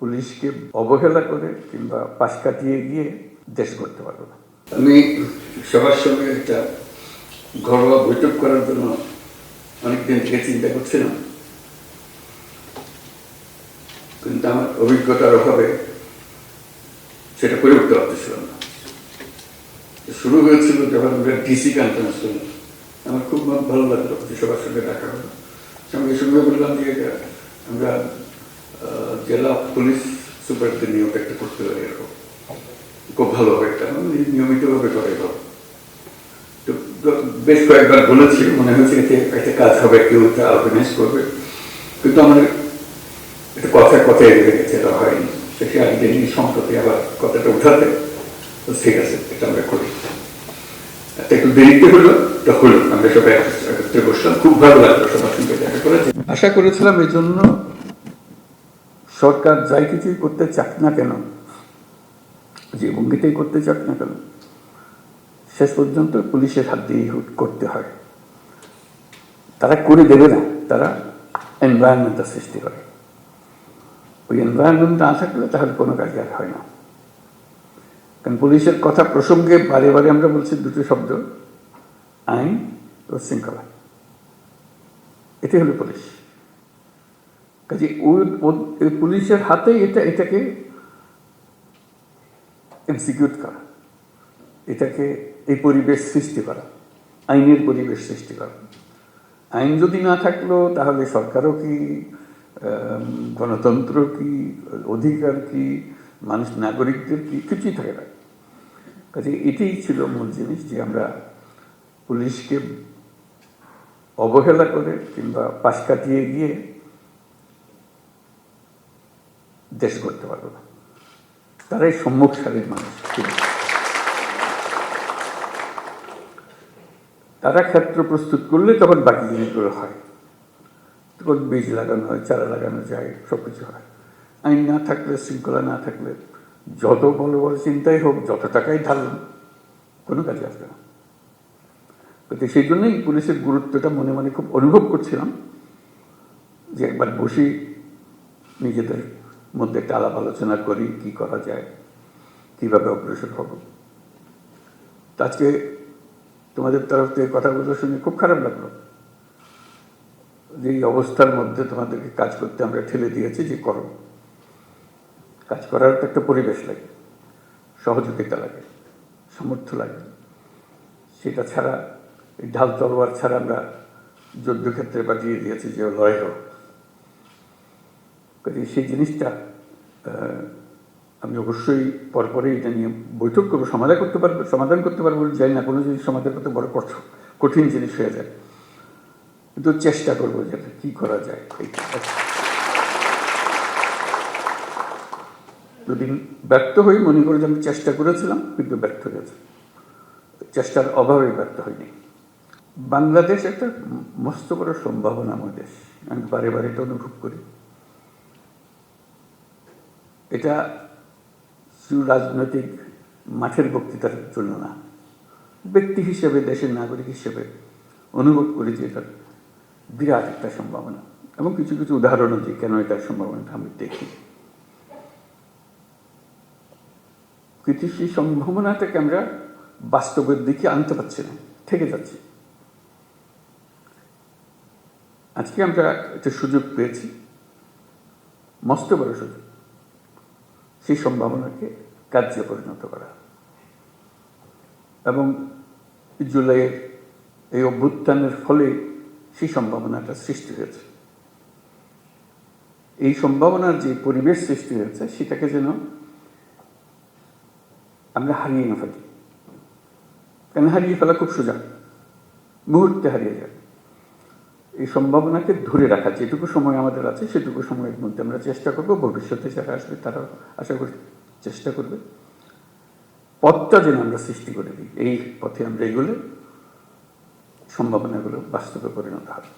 পুলিশকে অবহেলা করে কিংবা পাশ কাটিয়ে গিয়ে দেশ করতে পারব না। আমি সবার সঙ্গে একটা ঘরোয়া বৈঠক করার জন্য অনেকদিন থেকে চিন্তা করছিলাম। কিন্তু আমার অভিজ্ঞতার অভাবে সেটা করে উঠতে পারতেছিলাম না। শুরু হয়েছিল যখন আমরা ডিসি কনফারেন্স করলাম আমার খুব ভালো লাগল সবার সঙ্গে দেখা হলো। সঙ্গে সঙ্গে বললাম যে আমরা জেলা পুলিশ সুপারদের নিয়োগ একটা করতে পারি এরকম। খুব ভালো হবে এটা নিয়মিতভাবে করে ভালো তো বেশ কয়েকবার বলেছি, মনে হয়েছে এতে একটা কাজ হবে, কেউ এটা অর্গানাইজ করবে। কিন্তু আমাদের এটা কথায় কথায় রয়ে গেছে এটা হয়নি শেষে একদিন সম্প্রতি আবার কথাটা উঠাতে, তো ঠিক আছে, এটা আমরা একটু তো করে আশা করেছিলাম এই জন্য সরকার যাই কিছুই করতে চাক না কেন যে ভঙ্গিতেই করতে চাক না কেন, শেষ পর্যন্ত পুলিশের হাত দিয়ে করতে হয়। তারা করে দেবে না, তারা এনভায়রনমেন্টটা সৃষ্টি করে। ওই এনভায়রনমেন্ট না থাকলে তাহলে কোনো কাজ আর হয় না। কারণ পুলিশের কথা প্রসঙ্গে বারে বারে আমরা বলছি দুটো শব্দ, আইন ও শৃঙ্খলা। এটি হলো পুলিশ। কাজে ওই পুলিশের হাতে এটা, এটাকে এক্সিকিউট করা। এটাকে এই পরিবেশ সৃষ্টি করা, আইনের পরিবেশ সৃষ্টি করা। আইন যদি না থাকল, তাহলে সরকারও কি গণতন্ত্র কি, অধিকার কি, মানুষ, নাগরিকদের কি, কিছুই থাকে না। কাজে এটাই ছিল মূল জিনিস যে আমরা পুলিশকে অবহেলা করে কিংবা পাশ কাটিয়ে গিয়ে দেশ করতে পারব না। তারাই সম্মুখ সারির মানুষ। তারা ক্ষেত্র প্রস্তুত করলে তখন বাকি জিনিসগুলো হয়। তখন বীজ লাগানো হয়, চারা লাগানো যায় সব কিছু হয়। আইন না থাকলে, শৃঙ্খলা না থাকলে, যত বড় বড় চিন্তাই হোক, যত টাকাই ঢালুন কোনো কাজে আসবে না। কিন্তু সেই জন্যই পুলিশের গুরুত্বটা মনে মনে খুব অনুভব করছিলাম যে একবার বসি নিজেদের মধ্যে একটা আলাপ আলোচনা করি, কি করা যায়, কীভাবে অগ্রসর হব। আজকে তোমাদের তরফ থেকে কথাগুলো শুনে খুব খারাপ লাগল। যে এই অবস্থার মধ্যে তোমাদেরকে কাজ করতে আমরা ঠেলে দিয়েছি, যে করো। কাজ করার তো একটা পরিবেশ লাগে, সহযোগিতা লাগে, সামর্থ্য লাগে। সেটা ছাড়া, এই ঢাল তলোয়ার ছাড়া আমরা যুদ্ধক্ষেত্রে পাঠিয়ে দিয়েছি যে লড়াই হোক। কাজে সেই জিনিসটা আমি অবশ্যই পরপরই এটা নিয়ে বৈঠক করব, সমাধান করতে পারব, সমাধান করতে পারব যাই না, কোনো জিনিস সমাধান করতে বড় কঠ- কঠিন জিনিস হয়ে যায়। কিন্তু চেষ্টা করব যে কি করা যায়। যদি ব্যর্থ হই, মনে করে যে আমি চেষ্টা করেছিলাম, কিন্তু ব্যর্থ হয়েছে চেষ্টার অভাবে ব্যর্থ হয়নি বাংলাদেশ একটা মস্ত বড় সম্ভাবনাময় দেশ। আমি বারে বারে এটা অনুভব করি। এটা শুধু রাজনৈতিক মাঠের বক্তৃতার জন্য না, ব্যক্তি হিসেবে, দেশের নাগরিক হিসেবে অনুভব করি যে এটা বিরাট একটা সম্ভাবনা এবং কিছু কিছু উদাহরণও যে কেন এটার সম্ভাবনাটা আমি দেখি। কিন্তু সেই সম্ভাবনাটাকে আমরা বাস্তবের দিকে আনতে পারছি না, থেকে যাচ্ছি। আজকে আমরা একটা সুযোগ পেয়েছি, মস্ত বড় সুযোগ। সেই সম্ভাবনাকে কার্যে পরিণত করা। এবং জুলাইয়ের এই অভ্যুত্থানের ফলে সেই সম্ভাবনাটা সৃষ্টি হয়েছে। এই সম্ভাবনার যে পরিবেশ সৃষ্টি হয়েছে, সেটাকে যেন আমরা হারিয়ে না ফেলি। কেন হারিয়ে ফেলা? খুব সোজা। মুহূর্তে হারিয়ে যায়। এই সম্ভাবনাকে ধরে রাখা যেটুকু সময় আমাদের আছে, সেটুকু সময়ের মধ্যে আমরা চেষ্টা করব। ভবিষ্যতে যারা আসবে তারা আশা করি চেষ্টা করবে। পথটা যেন আমরা সৃষ্টি করে দিই, এই পথে আমরা এগুলো সম্ভাবনাগুলো বাস্তবে পরিণত হবে।